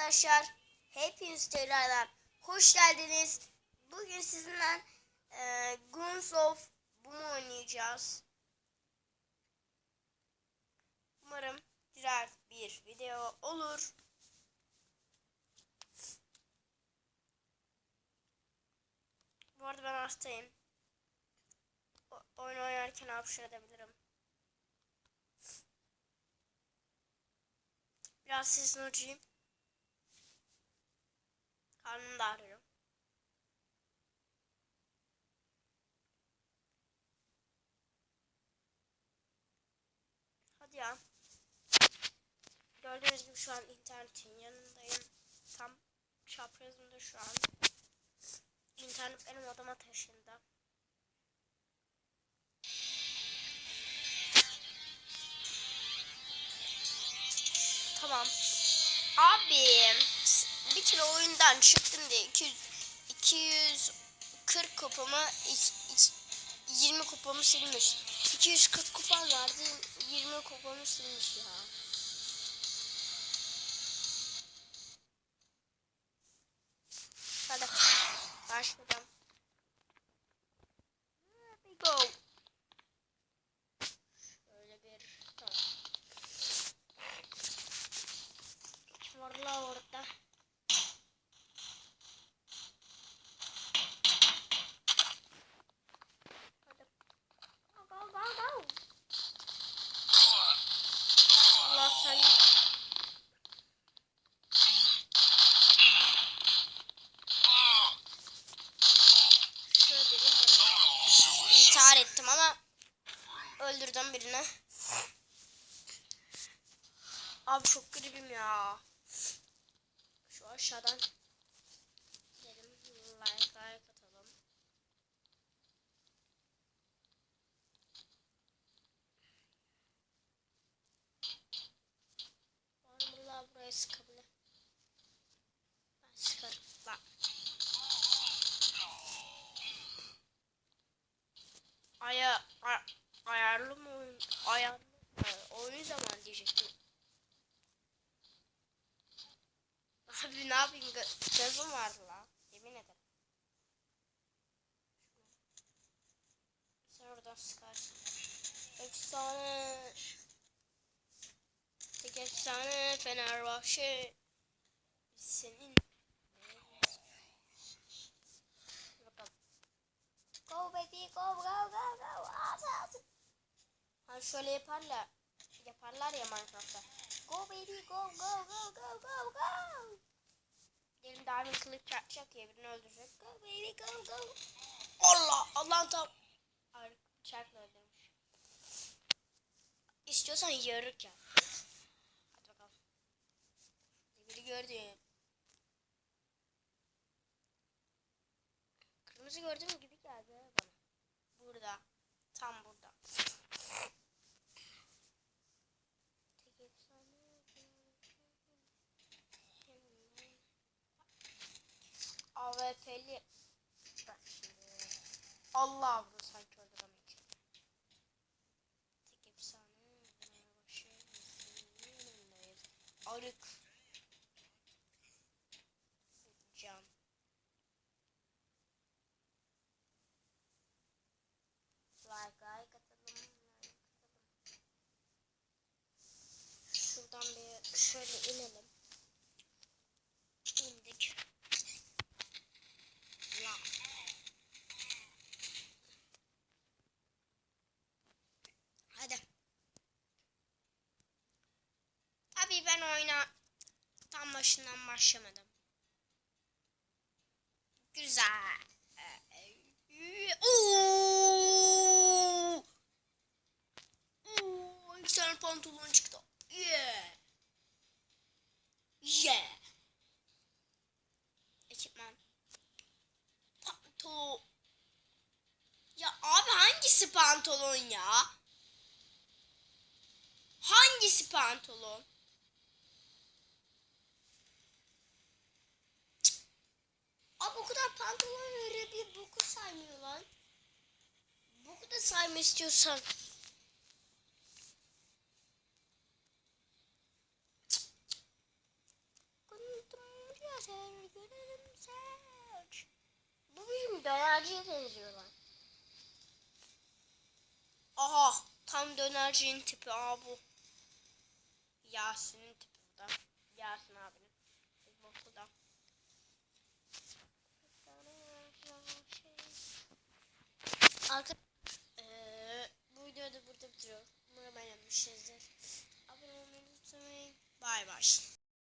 arkadaşlar. Hepiniz tekrardan hoş geldiniz. Bugün sizinle e, Guns of Boom oynayacağız. Umarım güzel bir video olur. Bu arada ben hastayım. O- oyun oynarken hapşırabilirim. Biraz sesini açayım. Karnım. Hadi ya. Gördüğünüz gibi şu an internetin yanındayım. Tam çaprazımda şu an. İnternet benim odama taşındı. Tamam. Abi oyundan çıktım diye 200, 240 kupamı iç- iç- 20 kupamı silmiş. 240 kupam vardı 20 kupamı silmiş ya. Hadi başlayalım. Here we go. Şöyle bir tamam. Kim var la orada? Hadi. Go go go go. Allah seni. Şöyle dedim bana. İntihar ettim ama öldürdüm birini. Abi çok gribim ya. Şu aşağıdan Buraya sıkabilir. Ben sıkarım. Bak. Aya, a- ayarlı mı oyun? Ayarlı e, oyun zaman diyecektim. Abi ne yapayım? Gözüm vardı la. Yemin ederim. Sen oradan sıkarsın. Efsane. Tek efsane Fenerbahçe. Senin. Go baby go go go go. At, at. Ha şöyle yaparlar. Yaparlar ya Minecraft'ta. Go baby go go go go go go. Diyelim Diamond Clip yapacak ya birini öldürecek. Go baby go go. Allah Allah'ın tam. Ay, bıçakla öldürmüş. İstiyorsan yarık yap. Gördüm. Kırmızı gördüğüm gibi geldi bana. Burada. Tam burada. AWP'li. Bak şimdi. Allah bunu sanki öldüremeyecek. Tek efsane. Arık. Şöyle inelim. İndik. La. Hadi. Tabii ben oyuna tam başından başlamadım. Güzel. Hangisi pantolon ya? Hangisi pantolon? Cık. Abi o kadar pantolon veriyor bir boku saymıyor lan. Boku da sayma istiyorsan. Bu bizim dönerciye benziyor lan. Aha tam dönercinin tipi aa bu. Yasin'in tipi bu da. Yasin abinin. Bu okulda. Arka Eee, bu videoyu da burada bitiriyorum. Umarım beğenmişsinizdir. Abone olmayı unutmayın. Bay bay.